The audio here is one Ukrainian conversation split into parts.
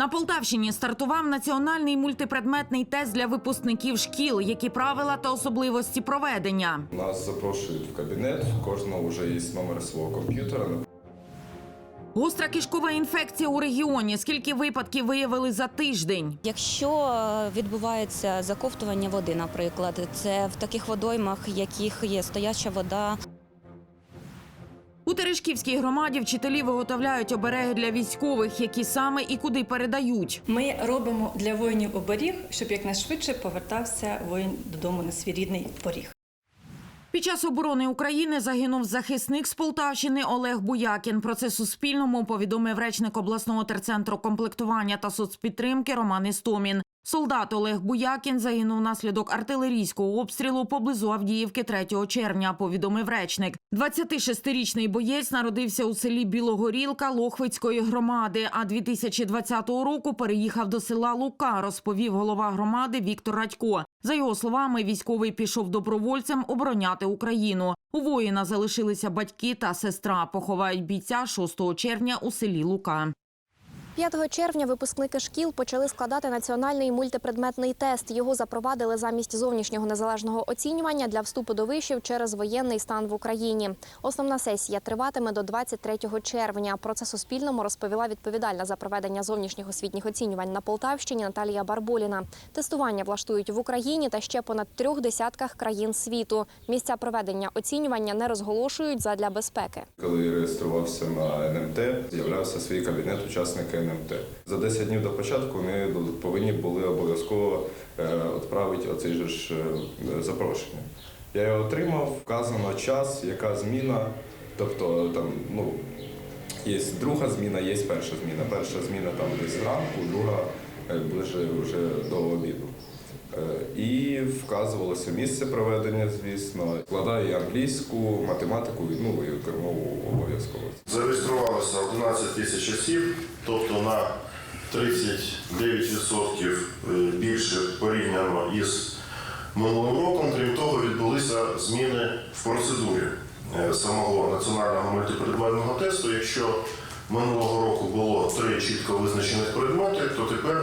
На Полтавщині стартував національний мультипредметний тест для випускників шкіл. Які правила та особливості проведення? Нас запрошують в кабінет, у кожного вже є номер свого комп'ютера. Гостра кишкова інфекція у регіоні. Скільки випадків виявили за тиждень? Якщо е, відбувається заковтування води, наприклад, це в таких водоймах, яких є стояча вода, У Терешківській громаді вчителі виготовляють обереги для військових, які саме і куди передають. Ми робимо для воїнів оберіг, щоб якнайшвидше повертався воїн додому на свій рідний поріг. Під час оборони України загинув захисник з Полтавщини Олег Буякін. Про це Суспільному повідомив речник обласного терцентру комплектування та соцпідтримки Роман Істомін. Солдат Олег Буякін загинув внаслідок артилерійського обстрілу поблизу Авдіївки 3 червня. Повідомив речник. 26-річний боєць народився у селі Білогорілка Лохвицької громади. А 2020 року переїхав до села Лука. Розповів голова громади Віктор Радько. За його словами, військовий пішов добровольцем обороняти Україну. У воїна залишилися батьки та сестра. Поховають бійця 6 червня у селі Лука. 5 червня випускники шкіл почали складати національний мультипредметний тест. Його запровадили замість зовнішнього незалежного оцінювання для вступу до вишів через воєнний стан в Україні. Основна сесія триватиме до 23 червня. Про це Суспільному розповіла відповідальна за проведення зовнішніх освітніх оцінювань на Полтавщині Наталія Барболіна. Тестування влаштують в Україні та ще понад трьох десятках країн світу. Місця проведення оцінювання не розголошують задля безпеки. Коли реєструвався на НМТ, з'являвся свій кабінет учасника НМТ. За 10 днів до початку вони повинні були обов'язково е, відправити оцей же ж е, запрошення. Я його отримав, вказано час, яка зміна, тобто там, ну. Є друга зміна, є перша зміна. Перша зміна там десь зранку, друга е, ближе вже до обіду. І вказувалося місце проведення, звісно. Вкладаю англійську, математику, ну і мову обов'язково. Зареєструвалося 11 тисяч осіб, тобто на 39% більше порівняно із минулим роком. Крім того, відбулися зміни в процедурі е, самого національного мультипредметного тесту. Якщо минулого року було три чітко визначених предмети, то тепер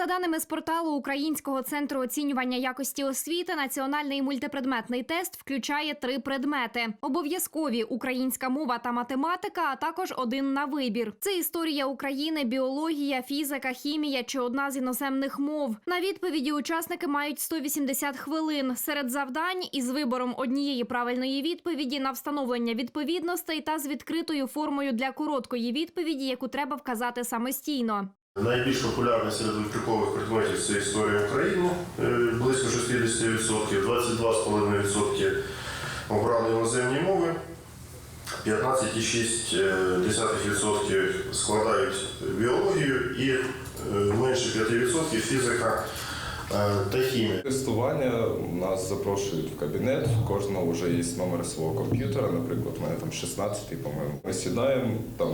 За даними з порталу Українського центру оцінювання якості освіти, національний мультипредметний тест включає три предмети: обов'язкові українська мова та математика, а також один на вибір. Це історія України, біологія, фізика, хімія чи одна з іноземних мов. На відповіді учасники мають 180 хвилин. Серед завдань із вибором однієї правильної відповіді на встановлення відповідностей та з відкритою формою для короткої відповіді, яку треба вказати самостійно. Найбільш популярний серед вибіркових предметів це історія України, е, близько 60%, 22,5% обрали іноземні мови, 15,6% складають біологію і е, менше 5% фізика е, та хімія. Тестування нас запрошують в кабінет, у кожного вже є номер свого комп'ютера, наприклад, у мене там 16, по-моєму. Ми сідаємо там.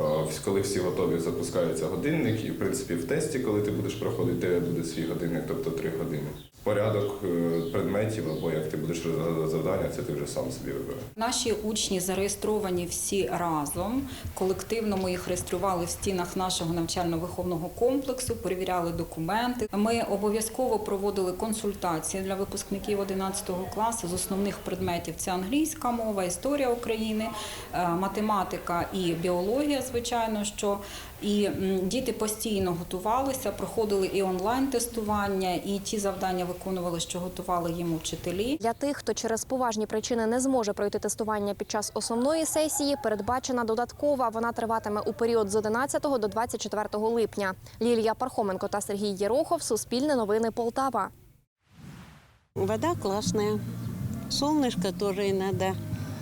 Е, Коли всі готові, запускається годинник, і в принципі в тесті, коли ти будеш проходити, буде свій годинник, тобто три години. Порядок е, предметів або як ти будеш розв'язати завдання, це ти вже сам собі вибираєш. Наші учні зареєстровані всі разом. Колективно ми їх реєстрували в стінах нашого навчально-виховного комплексу, перевіряли документи. Ми обов'язково проводили консультації для випускників 11 класу з основних предметів: це англійська мова, історія України, е, математика і біологія, звичайно, що і діти постійно готувалися, проходили і онлайн-тестування, і ті завдання виконували, що готували їм учителі. Для тих, хто через поважні причини не зможе пройти тестування під час основної сесії, передбачена додаткова. Вона триватиме у період з 11 до 24 липня. Лілія Пархоменко та Сергій Єрохов. Суспільне новини Полтава. Вода классная. Солнышко тоже иногда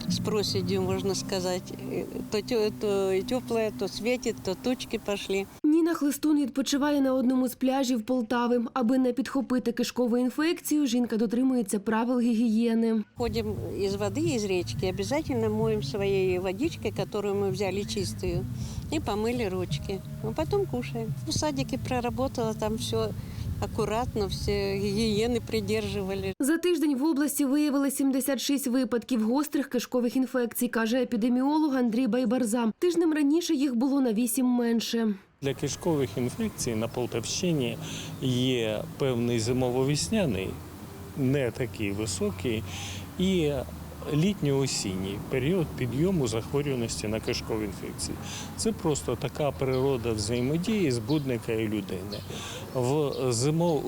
с проседью, можно сказать. Э, То, тё- то теплое, то светит, то тучки пошли. Ніна Хлистун відпочиває на одному з пляжів Полтави. Аби не підхопити кишкову інфекцію, жінка дотримується правил гігієни. Ходим из воды, из речки, обязательно моем своей водичкой, которую мы взяли чистую, и помыли ручки. А потом кушаем. В садике проработала, там все аккуратно, все гигиены придерживали. За тиждень в області виявили 76 випадків гострих кишкових інфекцій, каже епідеміолог Андрій Байбарза. Тижнем раніше їх було на 8 менше. Для кишкових інфекцій на Полтавщині є певний зимово-весняний, не такий високий, і літньо-осінній період підйому захворюваності на кишкові інфекції. Це просто така природа взаємодії збудника і людини. В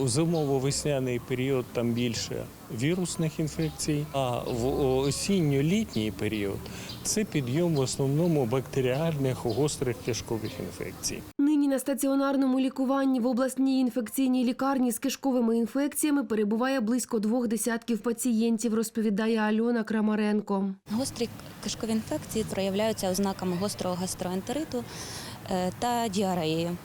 зимово-весняний період там більше вірусних інфекцій, а в осінньо-літній період це підйом в основному бактеріальних гострих кишкових інфекцій. Нині на стаціонарному лікуванні в обласній інфекційній лікарні з кишковими інфекціями перебуває близько двох десятків пацієнтів, розповідає Альона Крамаренко. Гострі кишкові інфекції проявляються ознаками гострого гастроентериту е, та діареєю.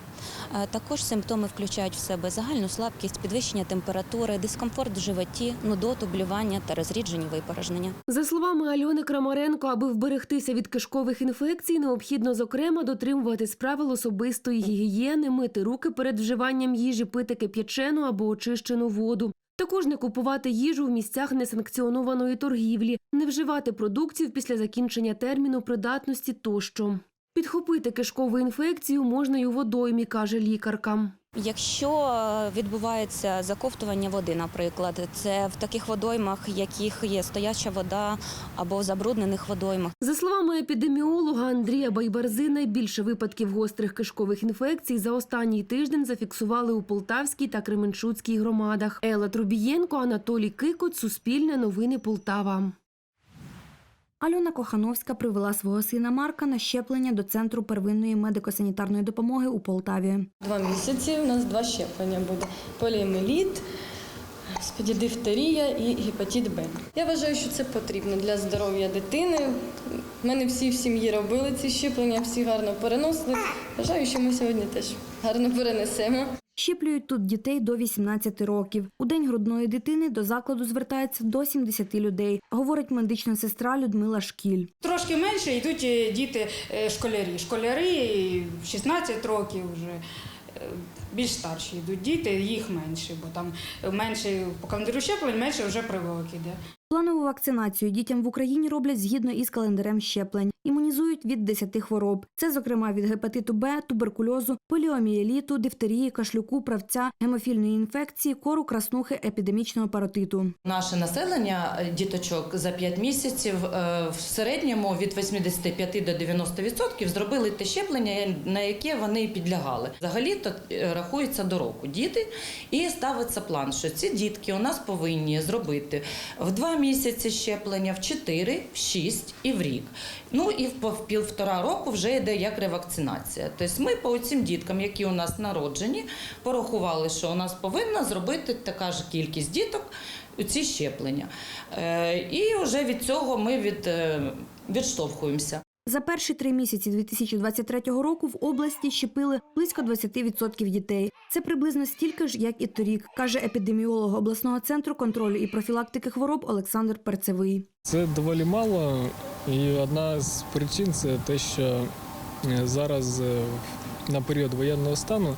Е, Також симптоми включають в себе загальну слабкість, підвищення температури, дискомфорт в животі, нудоту, блювання та розріджені випорожнення. За словами Альони Крамаренко, аби вберегтися від кишкових інфекцій, необхідно зокрема дотримуватись правил особистої гігієни, мити руки перед вживанням їжі, пити кип'ячену або очищену воду. Також не купувати їжу в місцях несанкціонованої торгівлі, не вживати продуктів після закінчення терміну придатності тощо. Підхопити кишкову інфекцію можна й у водоймі, каже лікарка. Якщо е, відбувається заковтування води, наприклад, це в таких водоймах, яких є стояча вода або в забруднених водоймах. За словами епідеміолога Андрія Байбарзи, найбільше випадків гострих кишкових інфекцій за останній тиждень зафіксували у Полтавській та Кременчуцькій громадах. Елла Трубієнко, Анатолій Кикот, Суспільне новини Полтава. Альона Кохановська привела свого сина Марка на щеплення до центру первинної медико-санітарної допомоги у Полтаві. Два місяці у нас два щеплення буде: поліомеліт, господі, дифтерія і гепатит Б. Я вважаю, що це потрібно для здоров'я дитини. У мене всі в сім'ї робили ці щеплення, всі гарно переносили. Вважаю, що ми сьогодні теж гарно перенесемо. Щеплюють тут дітей до 18 років. У день грудної дитини до закладу звертається до 70 людей, говорить медична сестра Людмила Шкіль. Трошки менше йдуть е, діти е, школярі. Школярі 16 років вже. е, Більш старші йдуть діти, їх менше, бо там менше по календарю щеплень, менше вже прививок іде. Планову вакцинацію дітям в Україні роблять згідно із календарем щеплень. Імунізують від 10 хвороб. Це, зокрема, від гепатиту Б, туберкульозу, поліомієліту, дифтерії, кашлюку, правця, гемофільної інфекції, кору, краснухи, епідемічного паротиту. Наше населення е, діточок за 5 місяців е, в середньому від 85 до 90% зробили те щеплення, на яке вони підлягали. Взагалі то е, рахується до року діти, і ставиться план, що ці дітки у нас повинні зробити в 2 місяці щеплення, в 4, в 6 і в рік. Ну і в півтора року вже йде як ревакцинація. Тобто ми по цим діткам, які у нас народжені, порахували, що у нас повинна зробити така ж кількість діток у ці щеплення. Е, І вже від цього ми від, е, відштовхуємося. За перші три місяці 2023 року в області щепили близько 20% дітей. Це приблизно стільки ж, як і торік, каже епідеміолог обласного центру контролю і профілактики хвороб Олександр Перцевий. Це доволі мало, і одна з причин це те, що е, зараз е, на період воєнного стану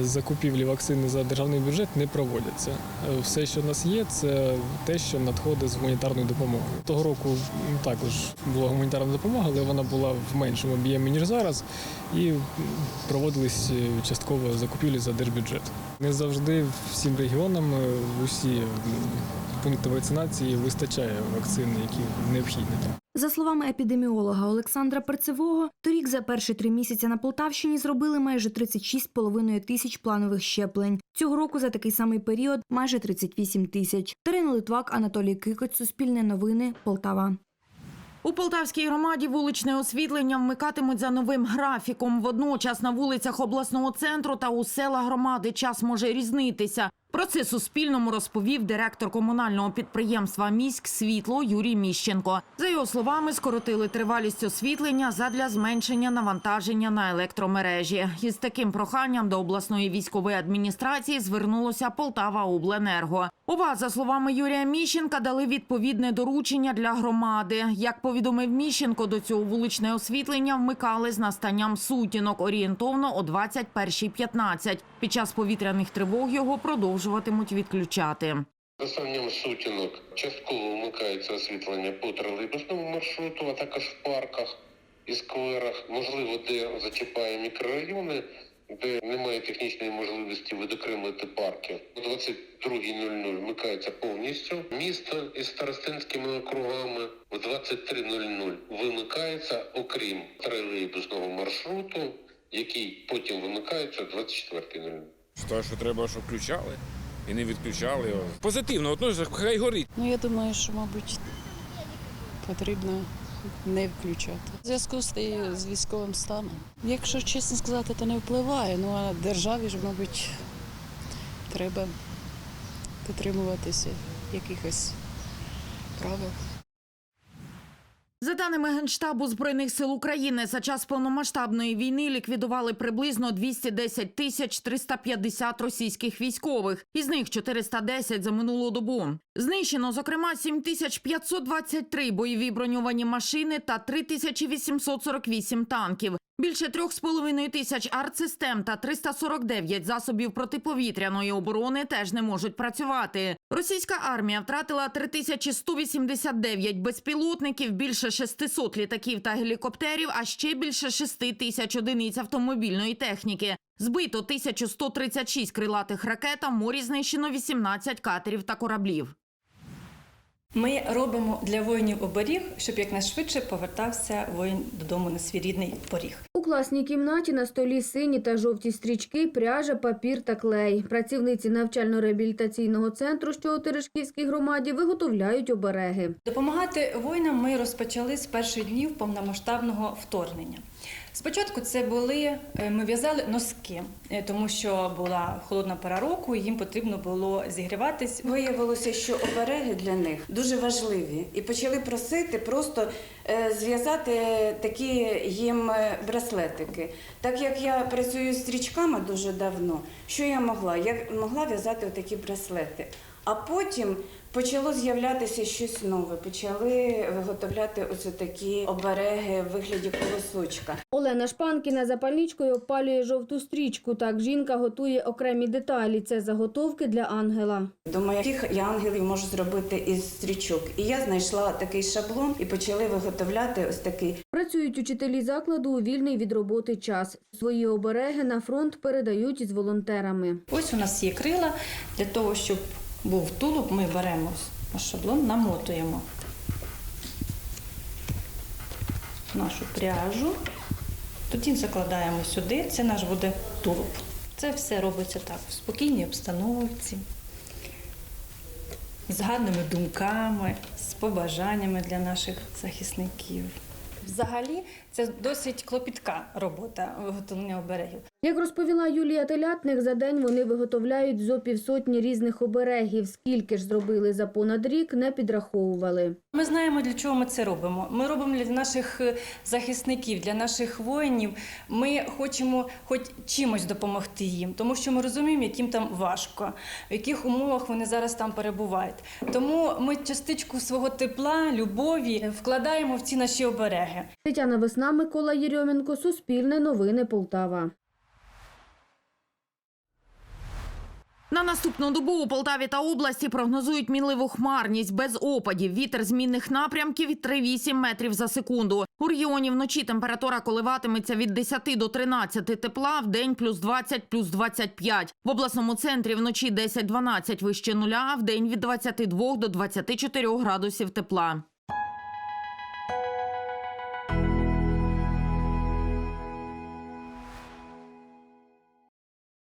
закупівлі вакцини за державний бюджет не проводяться. Е, Все, що в нас є, це те, що надходить з гуманітарної допомоги. Того року також була гуманітарна допомога, але вона була в меншому об'ємі ніж зараз, і проводились е, частково закупівлі за держбюджет. Не завжди всім регіонам е, усі пункти вакцинації вистачає вакцини, які необхідні. За словами епідеміолога Олександра Перцевого, торік за перші три місяці на Полтавщині зробили майже 36,5 тисяч планових щеплень. Цього року за такий самий період майже 38 тисяч. Дарина Литвак, Анатолій Кикоць, Суспільне новини, Полтава. У Полтавській громаді вуличне освітлення вмикатимуть за новим графіком. Водночас на вулицях обласного центру та у села громади час може різнитися. Про це Суспільному розповів директор комунального підприємства Міськ Світло Юрій Міщенко. За його словами, скоротили тривалість освітлення задля зменшення навантаження на електромережі. Із таким проханням до обласної військової адміністрації звернулося Полтава Обленерго. Оба, за словами Юрія Міщенка, дали відповідне доручення для громади. Як повідомив Міщенко, до цього вуличне освітлення вмикали з настанням сутінок орієнтовно о 21.15. Під час повітряних тривог його продовжуватимуть відключати. Настанням сутінок частково вмикається освітлення по тролейбусному маршруту, а також в парках і скверах, можливо, де зачіпає мікрорайони, де немає технічної можливості відокремити парки. О 22.00 вмикається повністю. Місто із старостинськими округами о 23.00 вимикається, окрім тролейбусного маршруту, який потім вимикається о 24.00. Те, що треба, щоб включали і не відключали його. Позитивно, от, ну, хай горить. Ну, я думаю, що, мабуть, потрібно не включати. В зв'язку з, з військовим станом. Якщо чесно сказати, то не впливає. Ну а державі ж, мабуть, треба дотримуватися якихось правил. За даними Генштабу Збройних сил України, за час повномасштабної війни ліквідували приблизно 210 тисяч 350 російських військових. Із них 410 за минулу добу. Знищено, зокрема, 7523 бойові броньовані машини та 3848 танків. Більше 3,5 тисяч артсистем та 349 засобів протиповітряної оборони теж не можуть працювати. Російська армія втратила 3189 безпілотників, більше 600 літаків та гелікоптерів, а ще більше 6 тисяч одиниць автомобільної техніки. Збито 1136 крилатих ракет, а в морі знищено 18 катерів та кораблів. Ми робимо для воїнів оберіг, щоб якнайшвидше повертався воїн додому на свій рідний поріг. Класній кімнаті на столі сині та жовті стрічки, пряжа, папір та клей. Працівниці навчально-реабілітаційного центру, що у Терешківській громаді, виготовляють обереги. Допомагати воїнам ми розпочали з перших днів повномасштабного вторгнення. Спочатку це були е, ми в'язали носки, е, тому що була холодна пора року, і їм потрібно було зігріватись. Виявилося, що обереги для них дуже важливі, і почали просити просто е, зв'язати такі їм браслетики. Так як я працюю з стрічками дуже давно, що я могла? Я могла в'язати такі браслети. А потім почало з'являтися щось нове. Почали виготовляти ось такі обереги в вигляді колосочка. Олена Шпанкіна запальничкою опалює жовту стрічку. Так жінка готує окремі деталі. Це заготовки для ангела. Думаю, яких я ангелів можу зробити із стрічок. І я знайшла такий шаблон і почали виготовляти ось такий. Працюють учителі закладу у вільний від роботи час. Свої обереги на фронт передають з волонтерами. Ось у нас є крила для того, щоб був тулуб, ми беремо наш шаблон, намотуємо нашу пряжу. Тоді закладаємо сюди, це наш буде тулуб. Це все робиться так, в спокійній обстановці, з гарними думками, з побажаннями для наших захисників. Взагалі, це досить клопітка робота виготовлення оберегів. Як розповіла Юлія Телятник, за день вони виготовляють зо півсотні різних оберегів. Скільки ж зробили за понад рік, не підраховували. Ми знаємо, для чого ми це робимо. Ми робимо для наших е, захисників, для наших воїнів. Ми хочемо хоч чимось допомогти їм, тому що ми розуміємо, яким там важко, в яких умовах вони зараз там перебувають. Тому ми частичку свого тепла, любові вкладаємо в ці наші обереги. Тетяна Весна, Микола Єрьоменко, Суспільне новини Полтава. На наступну добу у Полтаві та області прогнозують мінливу хмарність без опадів. Вітер змінних напрямків 3-8 метрів за секунду. У регіоні вночі температура коливатиметься від 10 до 13 тепла, в день плюс 20, плюс 25. В обласному центрі вночі 10-12 вище нуля, в день від 22 до 24 градусів тепла.